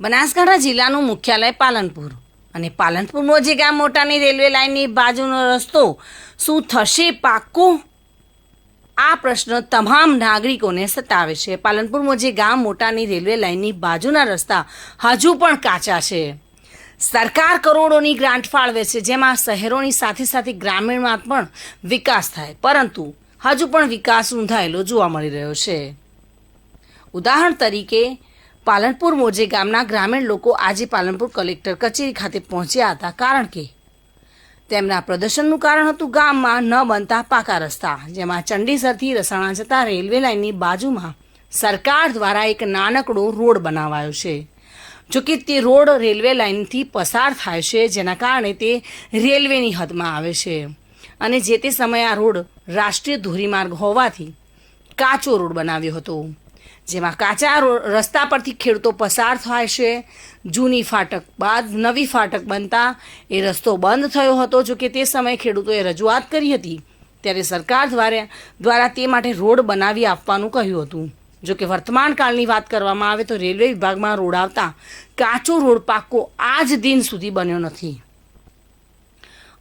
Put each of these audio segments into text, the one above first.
બનાસકાંઠા જિલ્લાનું મુખ્યાલય પાલનપુર. અને પાલનપુરનો જે ગામ મોટાની રેલવે લાઇનની બાજુનો રસ્તો, શું થશે પાક્કો? આ પ્રશ્ન તમામ નાગરિકોને સતાવે છે. પાલનપુરમાં જે ગામ મોટાની રેલવે લાઇનની બાજુના રસ્તા હજુ પણ કાચા છે. સરકાર કરોડોની ગ્રાન્ટ ફાળવે છે, જેમાં શહેરોની સાથે સાથે ગ્રામીણમાં પણ વિકાસ થાય. પરંતુ હજુ પણ વિકાસ ઊંધાયેલો જોવા મળી રહ્યો છે. ઉદાહરણ તરીકે પાલનપુર મોજે ગામના ગ્રામીણ લોકો આજે પાલનપુર કલેક્ટર કચેરી ખાતે પહોંચ્યા હતા. કારણ કે તેમના પ્રદર્શનનું કારણ હતું ગામમાં ન બનતા પાકા રસ્તા, જેમાં ચંડીસરથી રસાણા જતા રેલવે લાઇનની બાજુમાં સરકાર દ્વારા એક નાનકડો રોડ બનાવાયો છે. જો કે તે રોડ રેલવે લાઇનથી પસાર થાય છે, જેના કારણે તે રેલવેની હદમાં આવે છે. અને જે તે સમયે આ રોડ રાષ્ટ્રીય ધોરીમાર્ગ હોવાથી કાચો રોડ બનાવ્યો હતો. જેમાં કાચા રસ્તા પરથી ખેડૂતો પસાર થાય છે. જૂની ફાટક બાદ નવી ફાટક બનતા એ રસ્તો બંધ થયો હતો. જો કે તે સમયે ખેડૂતોએ રજૂઆત કરી હતી. ત્યારે સરકાર દ્વારા દ્વારા તે માટે રોડ બનાવી આપવાનું કહ્યું હતું. જો કે વર્તમાન કાળની વાત કરવામાં આવે તો રેલવે વિભાગમાં રોડ આવતા કાચો રોડ પાક્કો આજ દિન સુધી બન્યો નથી.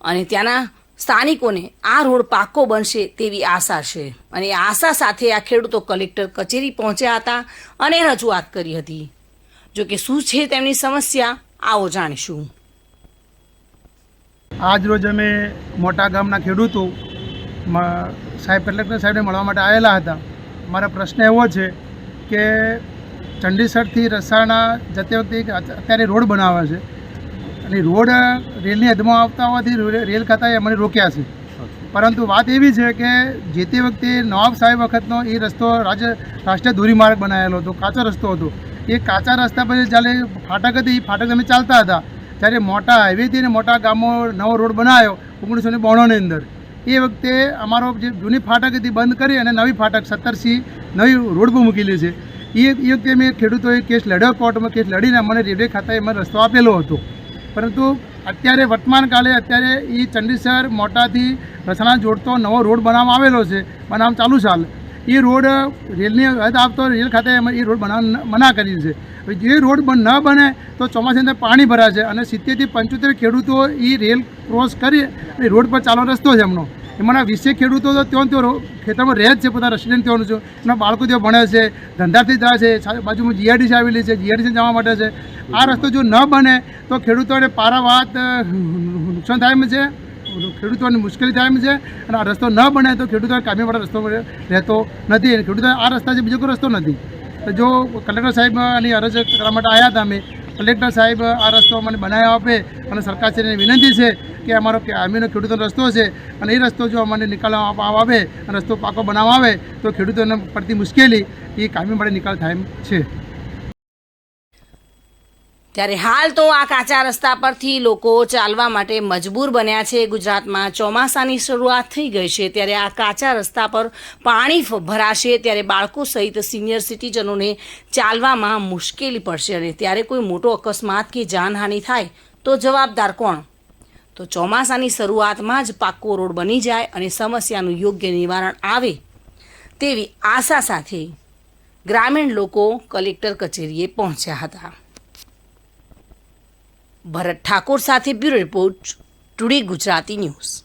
અને ત્યાંના સ્થાનિકોને આ રોડ પાક્કો બનશે તેવી આશા છે. અને આશા સાથે આ ખેડૂતો કલેક્ટર કચેરી પહોંચ્યા હતા અને રજૂઆત કરી હતી. જો કે શું છે તેમની સમસ્યા, આવો જાણીશું. આજ રોજ અમે મોટા ગામના ખેડૂતો સાહેબ કલેક્ટર સાહેબને મળવા માટે આવેલા હતા. મારા પ્રશ્ન એવો છે કે ચંડીસરથી રસાણા જતી વખતે અત્યારે રોડ બનાવે છે. અને રોડ રેલની હદમાં આવતા હોવાથી રેલ ખાતાએ અમને રોક્યા છે. પરંતુ વાત એવી છે કે જે તે વખતે નવાબ સાહેબ વખતનો એ રસ્તો રાજ્ય રાષ્ટ્રીય ધોરીમાર્ગ બનાવેલો હતો કાચો રસ્તો હતો. એ કાચા રસ્તા પર જ્યારે ફાટક હતી એ ફાટક અમે ચાલતા હતા. જ્યારે મોટા હાઈવેથી અને મોટા ગામો નવો રોડ બનાવ્યો ઓગણીસો ને બોણોની અંદર. એ વખતે અમારો જે જૂની ફાટક હતી બંધ કરી અને નવી ફાટક સત્તરસી નવી રોડ પર મૂકેલી છે. એ એ વખતે મેં ખેડૂતોએ કેસ લડ્યો કોર્ટમાં કેસ લડીને મને રેલવે ખાતાએ મને રસ્તો આપેલો હતો. પરંતુ અત્યારે વર્તમાન કાલે અત્યારે એ ચંડીસર, મોટાથી રસણા જોડતો નવો રોડ બનાવવામાં આવેલો છે. બનાવવાનું ચાલુ ચાલ એ રોડ રેલની હદ આપતો રેલ ખાતે એ રોડ બનાવવા મના કરી છે. જે રોડ ન બને તો ચોમાસાની અંદર પાણી ભરાશે અને સિત્તેરથી પંચોતેર ખેડૂતો એ રેલ ક્રોસ કરી અને રોડ પર ચાલવાનો રસ્તો છે એમનો. એમાંના વીસે ખેડૂતો તો ત્યાં ત્યાં ખેતરમાં રહે જ છે પોતા રેસિડેન્ટ ત્યાંનું છે. એના બાળકો ત્યાં ભણે છે, ધંધાથી જાય છે. બાજુમાં જીઆરડીસી આવેલી છે. જીઆરડીસી જવા માટે છે. આ રસ્તો જો ન બને તો ખેડૂતોને પારાવાત નુકસાન થાય છે. ખેડૂતોને મુશ્કેલી થાય છે. અને આ રસ્તો ન બને તો ખેડૂતોને કામીવાળા રસ્તો રહેતો નથી. ખેડૂતો આ રસ્તા છે બીજો કોઈ રસ્તો નથી. તો જો કલેક્ટર સાહેબ આની અરજ કરવા માટે આવ્યા હતા અમે, કલેક્ટર સાહેબ આ રસ્તો મને બનાવી આપે અને સરકારશ્રીને વિનંતી છે કે અમારો કે આમીનો ખેડૂતોનો રસ્તો છે. અને એ રસ્તો જો અમને નિકાલવામાં આવે અને રસ્તો પાકો બનાવવા આવે, તો ખેડૂતોને પડતી મુશ્કેલી, એ કાયમી માટે નિકાલ થાય છે. ત્યારે હાલ તો આ કાચા રસ્તા પરથી લોકો ચાલવા માટે મજબૂર બન્યા છે. ગુજરાતમાં ચોમાસાની શરૂઆત થઈ ગઈ છે. ત્યારે આ કાચા રસ્તા પર પાણી ભરાશે ત્યારે બાળકો સહિત સિનિયર સિટીઝનોને ચાલવામાં મુશ્કેલી પડશે અને ત્યારે કોઈ મોટો અકસ્માત કે જાનહાનિ થાય તો જવાબદાર કોણ? તો ચોમાસાની શરૂઆતમાં જ પાક્કો રોડ બની જાય અને સમસ્યાનું યોગ્ય નિવારણ આવે તેવી આશા સાથે ગ્રામીણ લોકો કલેક્ટર કચેરીએ પહોંચ્યા હતા. ભરત ઠાકોર સાથે bureau report today Gujarati news.